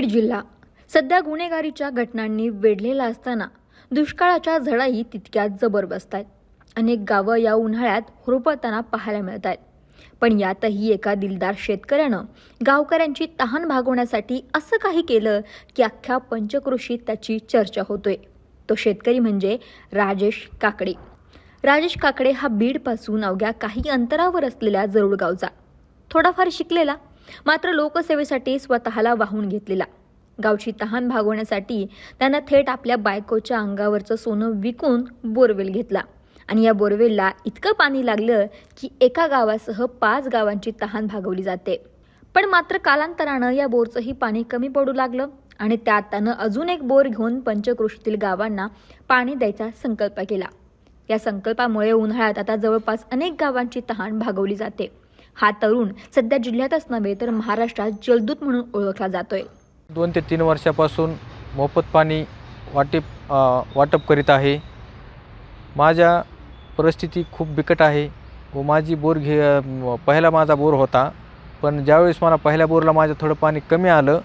जिल्हा. सध्या गुन्हेगारीच्या घटनांनी वेढलेला असताना दुष्काळाच्या झळाही तितक्याच जबर बसत आहेत. अनेक गावं या उन्हाळ्यात हुरपळताना पाहायला मिळत आहेत. पण यातही एका दिलदार शेतकऱ्यानं गावकऱ्यांची तहान भागवण्यासाठी असं काही केलं की अख्ख्या पंचकृषीत त्याची चर्चा होतोय. तो शेतकरी म्हणजे राजेश काकडे. राजेश काकडे हा बीडपासून अवघ्या काही अंतरावर असलेल्या जरूड गावचा थोडाफार शिकलेला? मात्र लोकसेवेसाठी स्वतःला वाहून घेतलेला. गावची तहान भागवण्यासाठी त्यानं थेट आपल्या बायकोच्या अंगावरचं सोनं विकून बोरवेल घेतला. आणि या बोरवेलला इतकं पाणी लागलं की एका गावासह पाच गावांची तहान भागवली जाते. पण मात्र कालांतरानं या बोरचंही पाणी कमी पडू लागलं आणि त्यात त्यानं अजून एक बोर घेऊन पंचक्रोशीतील गावांना पाणी द्यायचा संकल्प केला. या संकल्पामुळे उन्हाळ्यात आता जवळपास अनेक गावांची तहान भागवली जाते. हा तरुण सध्या जिल्ह्यातच नव्हे तर महाराष्ट्रात जलदूत म्हणून ओळखला जातोय. दोन ते तीन वर्षापासून मोफत पाणी वाटेप वाटप करीत आहे. माझ्या परिस्थिती खूप बिकट आहे व माझी बोर घे पहिला माझा बोर होता. पण ज्यावेळेस मला पहिल्या बोरला माझं थोडं पाणी कमी आलं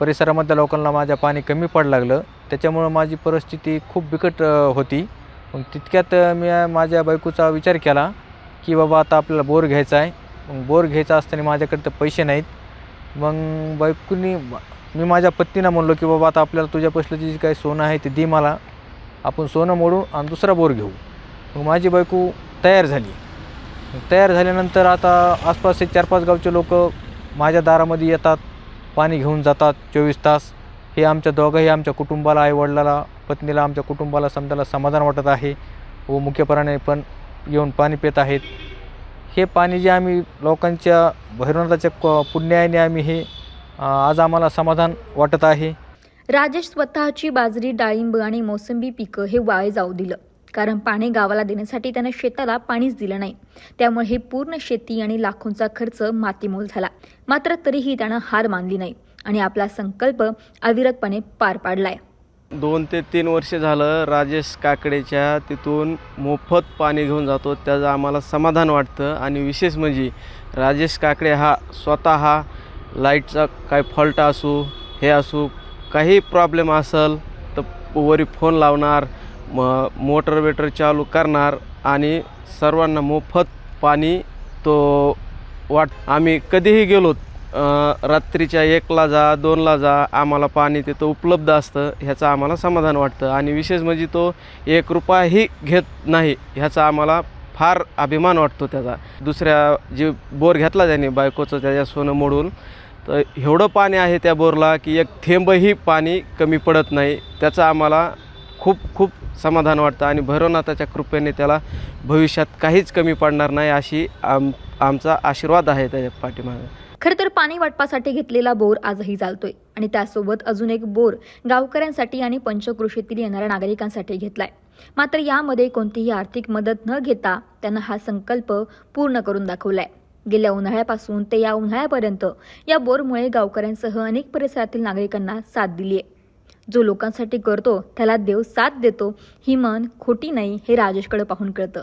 परिसरामधल्या लोकांना माझ्या पाणी कमी पडू लागलं. त्याच्यामुळं माझी परिस्थिती खूप बिकट होती. मग तितक्यात मी माझ्या बायकोचा विचार केला की बाबा आता आपल्याला बोर घ्यायचा आहे. मग बोर घ्यायचा असताना माझ्याकडे तर पैसे नाहीत. मग बायकोनी मी माझ्या पत्नीनं म्हणलो की बाबा आता आपल्याला तुझ्या पसलं जी काही सोनं आहे ते दे मला. आपण सोनं मोडू आणि दुसरा बोर घेऊ. मग माझी बायको तयार झाली. तयार झाल्यानंतर आता आसपासचे चार पाच गावचे लोक माझ्या दारामध्ये येतात पाणी घेऊन जातात चोवीस तास. हे आमच्या दोघंही आमच्या कुटुंबाला आईवडिलाला पत्नीला आमच्या कुटुंबाला समजायला समाधान वाटत आहे व मुख्यपणाने पण येऊन पाणी पित आहेत. हे पाणी जे आम्ही लोकांच्या भैरवनाथाच्या क- पुण्याने आम्ही हे आज आम्हाला समाधान वाटत आहे. राजेश स्वतःची बाजरी डाळिंब आणि मोसंबी पिकं हे वाळे जाऊ दिलं. कारण पाणी गावाला देण्यासाठी त्यानं शेताला पाणीच दिलं नाही. त्यामुळे हे पूर्ण शेती आणि लाखोंचा खर्च मातीमोल झाला. मात्र तरीही त्यानं हार मानली नाही आणि आपला संकल्प अविरतपणे पार पाडलाय. दोन ते तीन वर्ष झालं राजेश काकडेच्या तिथून मोफत पाणी घेऊन जातो. त्याचं आम्हाला समाधान वाटतं आणि विशेष म्हणजे राजेश काकडे हा स्वतः हा लाईटचा काय फॉल्ट असू हे असू काही प्रॉब्लेम असेल तर वरी फोन लावणार म मोटर वेटर चालू करणार आणि सर्वांना मोफत पाणी तो वाट आम्ही कधीही गेलो रात्रीच्या एकला जा दोनला जा आम्हाला पाणी तिथं उपलब्ध असतं ह्याचं आम्हाला समाधान वाटतं. आणि विशेष म्हणजे तो एक रुपयाही घेत नाही ह्याचा आम्हाला फार अभिमान वाटतो त्याचा. दुसऱ्या जे बोर घेतला त्याने बायकोचं त्याच्या सोनं मोडून तर एवढं पाणी आहे त्या बोरला की एक थेंबही पाणी कमी पडत नाही. त्याचं आम्हाला खूप खूप समाधान वाटतं आणि भैरवनाथाच्या कृपेने त्याला भविष्यात काहीच कमी पडणार नाही अशी आम आमचा आशीर्वाद आहे त्याच्या पाठीमागे. खरं तर पाणी वाटपासाठी घेतलेला बोर आजही चालतोय आणि त्यासोबत अजून एक बोर गावकऱ्यांसाठी आणि पंचकृषीतील येणाऱ्या नागरिकांसाठी घेतलाय. मात्र यामध्ये कोणतीही आर्थिक मदत न घेता त्यांना हा संकल्प पूर्ण करून दाखवलाय. गेल्या उन्हाळ्यापासून ते या उन्हाळ्यापर्यंत या बोरमुळे गावकऱ्यांसह अनेक परिसरातील नागरिकांना साथ दिली आहे. जो लोकांसाठी करतो त्याला देव साथ देतो ही मन खोटी नाही हे राजेशकडे पाहून कळतं.